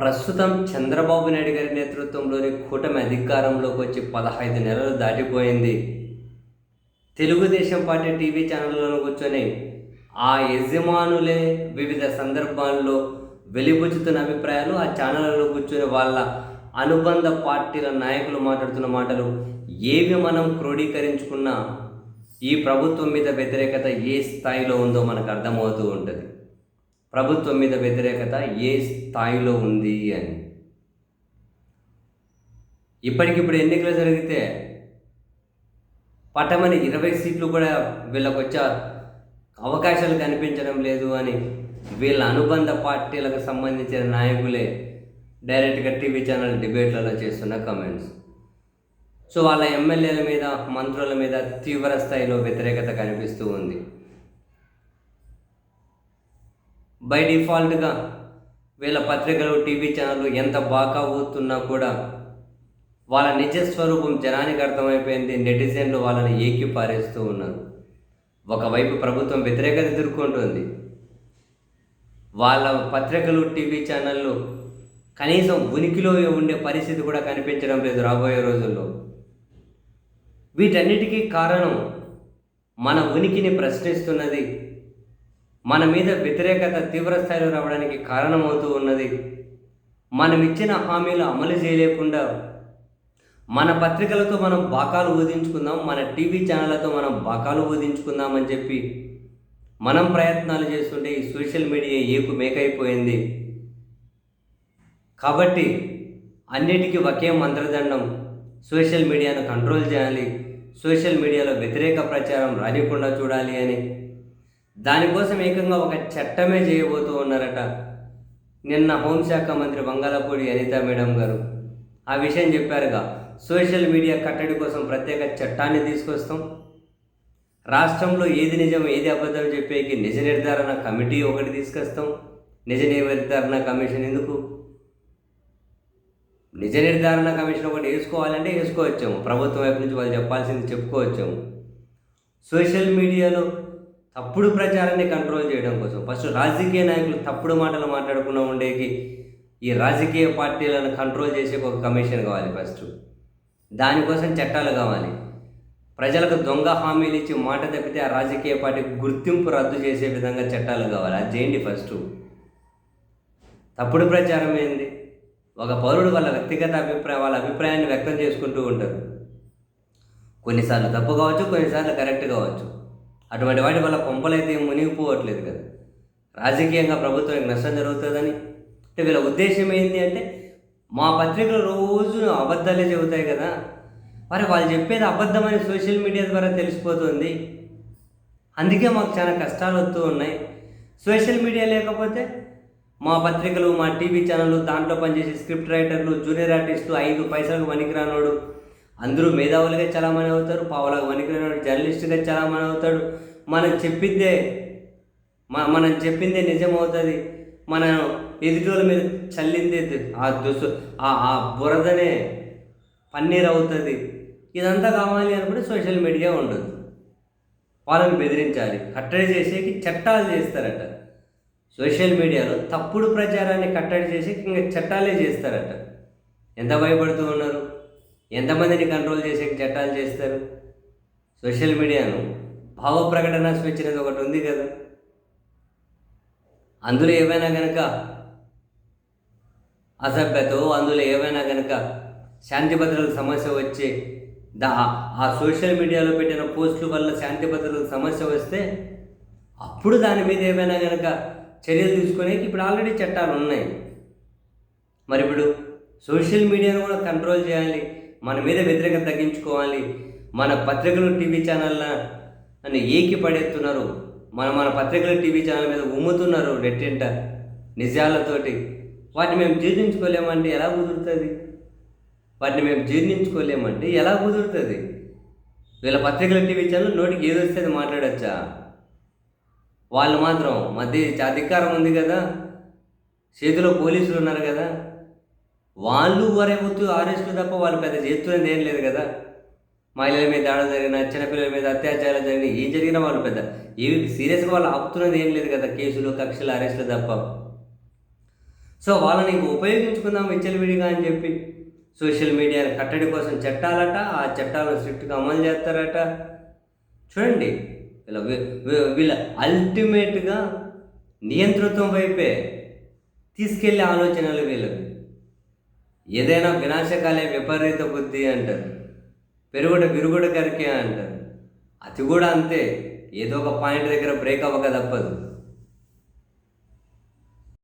ప్రస్తుతం చంద్రబాబు నాయుడు గారి నేతృత్వంలోని కూటమి అధికారంలోకి వచ్చి పదహైదు నెలలు దాటిపోయింది. తెలుగుదేశం పార్టీ టీవీ ఛానళ్ళలో కూర్చొని ఆ యజమానులే వివిధ సందర్భాల్లో వెలిబుచ్చుతున్న అభిప్రాయాలు ఆ ఛానళ్ళలో కూర్చొని వాళ్ళ అనుబంధ పార్టీల నాయకులు మాట్లాడుతున్న మాటలు ఏవి మనం క్రోడీకరించుకున్నా ఈ ప్రభుత్వం మీద వ్యతిరేకత ఏ స్థాయిలో ఉందో మనకు అర్థమవుతూ ఉంటుంది. ప్రభుత్వం మీద వ్యతిరేకత ఏ స్థాయిలో ఉంది అని. ఇప్పటికిప్పుడు ఎన్నికలు జరిగితే పట్టమని ఇరవై సీట్లు కూడా వీళ్ళకు వచ్చే అవకాశాలు కనిపించడం లేదు అని వీళ్ళ అనుబంధ పార్టీలకు సంబంధించిన నాయకులే డైరెక్ట్గా టీవీ ఛానల్ డిబేట్లలో చేస్తున్న కమెంట్స్ సో వాళ్ళ ఎమ్మెల్యేల మీద మంత్రుల మీద తీవ్ర స్థాయిలో వ్యతిరేకత కనిపిస్తూ ఉంది. బై డిఫాల్ట్గా వీళ్ళ పత్రికలు టీవీ ఛానళ్ళు ఎంత బాగా ఊతున్నా కూడా వాళ్ళ నిజ స్వరూపం జనానికి అర్థమైపోయింది. నెటిజన్లు వాళ్ళని ఏకి పారేస్తూ ఉన్నారు. ఒకవైపు ప్రభుత్వం వ్యతిరేకత ఎదుర్కొంటుంది. వాళ్ళ పత్రికలు టీవీ ఛానళ్ళు కనీసం ఉనికిలో ఉండే పరిస్థితి కూడా కనిపించడం లేదు రాబోయే రోజుల్లో. వీటన్నిటికీ కారణం మన ఉనికిని ప్రశ్నిస్తున్నది మన మీద వ్యతిరేకత తీవ్ర స్థాయిలో రావడానికి కారణమవుతూ ఉన్నది. మనం ఇచ్చిన హామీలు అమలు చేయలేకుండా మన పత్రికలతో మనం బాకాలు ఊదించుకుందాం మన టీవీ ఛానళ్ళతో మనం బాకాలు ఊదించుకుందామని చెప్పి మనం ప్రయత్నాలు చేస్తుంటే ఈ సోషల్ మీడియా ఏకు మేకైపోయింది. కాబట్టి అన్నిటికీ ఒకే మంత్రదండం సోషల్ మీడియాను కంట్రోల్ చేయాలి సోషల్ మీడియాలో వ్యతిరేక ప్రచారం రానికుండా చూడాలి అని దానికోసం ఏకంగా ఒక చట్టమే చేయబోతూ ఉన్నారట నిన్న హోంశాఖ మంత్రి బంగాలపూడి అనిత మేడం గారు. ఆ విషయం చెప్పారుగా సోషల్ మీడియా కట్టడి కోసం ప్రత్యేక చట్టాన్ని తీసుకొస్తాం. రాష్ట్రంలో ఏది నిజం ఏది అబద్ధం చెప్పేకి నిజ నిర్ధారణ కమిటీ ఒకటి తీసుకొస్తాం. నిజ నిర్ధారణ కమిషన్ ఎందుకు? నిజ నిర్ధారణ కమిషన్ ఒకటి వేసుకోవాలంటే వేసుకోవచ్చాము. ప్రభుత్వం వైపు నుంచి వాళ్ళు చెప్పాల్సింది చెప్పుకోవచ్చాము. సోషల్ మీడియాలో తప్పుడు ప్రచారాన్ని కంట్రోల్ చేయడం కోసం. ఫస్ట్ రాజకీయ నాయకులు తప్పుడు మాటలు మాట్లాడకుండా ఉండేకి ఈ రాజకీయ పార్టీలను కంట్రోల్ చేసే ఒక కమిషన్ కావాలి ఫస్ట్ దానికోసం చట్టాలు కావాలి. ప్రజలకు దొంగ హామీలు ఇచ్చి మాట తప్పితే ఆ రాజకీయ పార్టీ గుర్తింపు రద్దు చేసే విధంగా చట్టాలు కావాలి. అది చేయండి ఫస్ట్ తప్పుడు ప్రచారం ఏంది? ఒక పౌరుడు వాళ్ళ వ్యక్తిగత అభిప్రాయం వాళ్ళ అభిప్రాయాన్ని వ్యక్తం చేసుకుంటూ ఉంటారు కొన్నిసార్లు తప్పు కావచ్చు కొన్నిసార్లు కరెక్ట్ కావచ్చు. అటువంటి వాటి వల్ల కొంపలైతే మునిగిపోవట్లేదు కదా. రాజకీయంగా ప్రభుత్వానికి నష్టం జరుగుతుందని. అంటే వీళ్ళ ఉద్దేశం ఏంటి అంటే మా పత్రికలు రోజు అబద్ధాలే చెబుతాయి కదా. మరి వాళ్ళు చెప్పేది అబద్ధమని సోషల్ మీడియా ద్వారా తెలిసిపోతుంది. అందుకే మాకు చాలా కష్టాలు వస్తూ ఉన్నాయి. సోషల్ మీడియా లేకపోతే మా పత్రికలు మా టీవీ ఛానళ్ళు దాంట్లో పనిచేసే స్క్రిప్ట్ రైటర్లు జూనియర్ ఆర్టిస్టులు ఐదు పైసలకు పనికిరానోడు అందరూ మేధావులుగా చలామణి అవుతారు పావులకు వనికిరానోడు జర్నలిస్టుగా చలామణి అవుతాడు మనం చెప్పిందే మనం చెప్పిందే నిజం అవుతుంది మనం ఎదుటి మీద చల్లిందే ఆ దుసు ఆ ఆ బురదనే పన్నీర్ అవుతుంది ఇదంతా కావాలి అనుకుంటే సోషల్ మీడియా ఉండదు వాళ్ళని బెదిరించాలి. కట్టడి చేసేకి చట్టాలు చేస్తారట. సోషల్ మీడియాలో తప్పుడు ప్రచారాన్ని కట్టడి చేసి ఇంకా చట్టాలే చేస్తారట. ఎంత భయపడుతూ ఉన్నారు? ఎంతమందిని కంట్రోల్ చేసే చట్టాలు చేస్తారు? సోషల్ మీడియాను భావ ప్రకటన స్వేచ్ఛ అనేది ఒకటి ఉంది కదా. అందులో ఏవైనా కనుక అసభ్యతో అందులో ఏవైనా కనుక శాంతి భద్రతల సమస్య వచ్చే దా ఆ సోషల్ మీడియాలో పెట్టిన పోస్టుల వల్ల శాంతి భద్రతల సమస్య వస్తే అప్పుడు దాని మీద ఏమైనా కనుక చర్యలు తీసుకునేకి ఇప్పుడు ఆల్రెడీ చట్టాలు ఉన్నాయి. మరి ఇప్పుడు సోషల్ మీడియాను కూడా కంట్రోల్ చేయాలి. మన మీద వ్యతిరేకత తగ్గించుకోవాలి. మన పత్రికలు టీవీ ఛానళ్ళని ఏకి పడేస్తున్నారు మన మన పత్రికలు టీవీ ఛానల్ మీద ఉమ్ముతున్నారు నెట్టింట నిజాలతోటి. వాటిని మేము జీర్ణించుకోలేమంటే ఎలా కుదురుతుంది? వాటిని మేము జీర్ణించుకోలేమంటే ఎలా కుదురుతుంది? వీళ్ళ పత్రికల టీవీ ఛానల్ నోటికి ఏది వస్తే మాట్లాడచ్చా? వాళ్ళు మాత్రం మధ్య అధికారం ఉంది కదా? చేతిలో పోలీసులు ఉన్నారు కదా? వాళ్ళు వరేవద్దు ఆరేసుకుని తప్ప వాళ్ళు పెద్ద చేస్తున్నది ఏం లేదు కదా. మహిళల మీద దాడులు జరిగిన చిన్నపిల్లల మీద అత్యాచారాలు జరిగిన ఏం జరిగినా వాళ్ళు పెద్ద. ఏవి సీరియస్గా వాళ్ళు ఆపుతున్నది ఏం లేదు కదా కేసులు కక్షలు అరెస్టులు తప్ప. సో వాళ్ళని ఉపయోగించుకుందాం విచ్చలవిడిగా అని చెప్పి సోషల్ మీడియా కట్టడి కోసం చట్టాలట ఆ చట్టాలను స్ట్రిక్ట్గా అమలు చేస్తారట. చూడండి వీళ్ళ వీళ్ళ అల్టిమేట్గా నియంతృత్వం వైపే తీసుకెళ్ళే ఆలోచనలు వీళ్ళవి. ఏదైనా వినాశకాలే విపరీత బుద్ధి అంటారు. పెరుగుడ విరుగుడు కరికే అంటారు. అది కూడా అంతే. ఏదో ఒక పాయింట్ దగ్గర బ్రేక్ అవ్వక తప్పదు.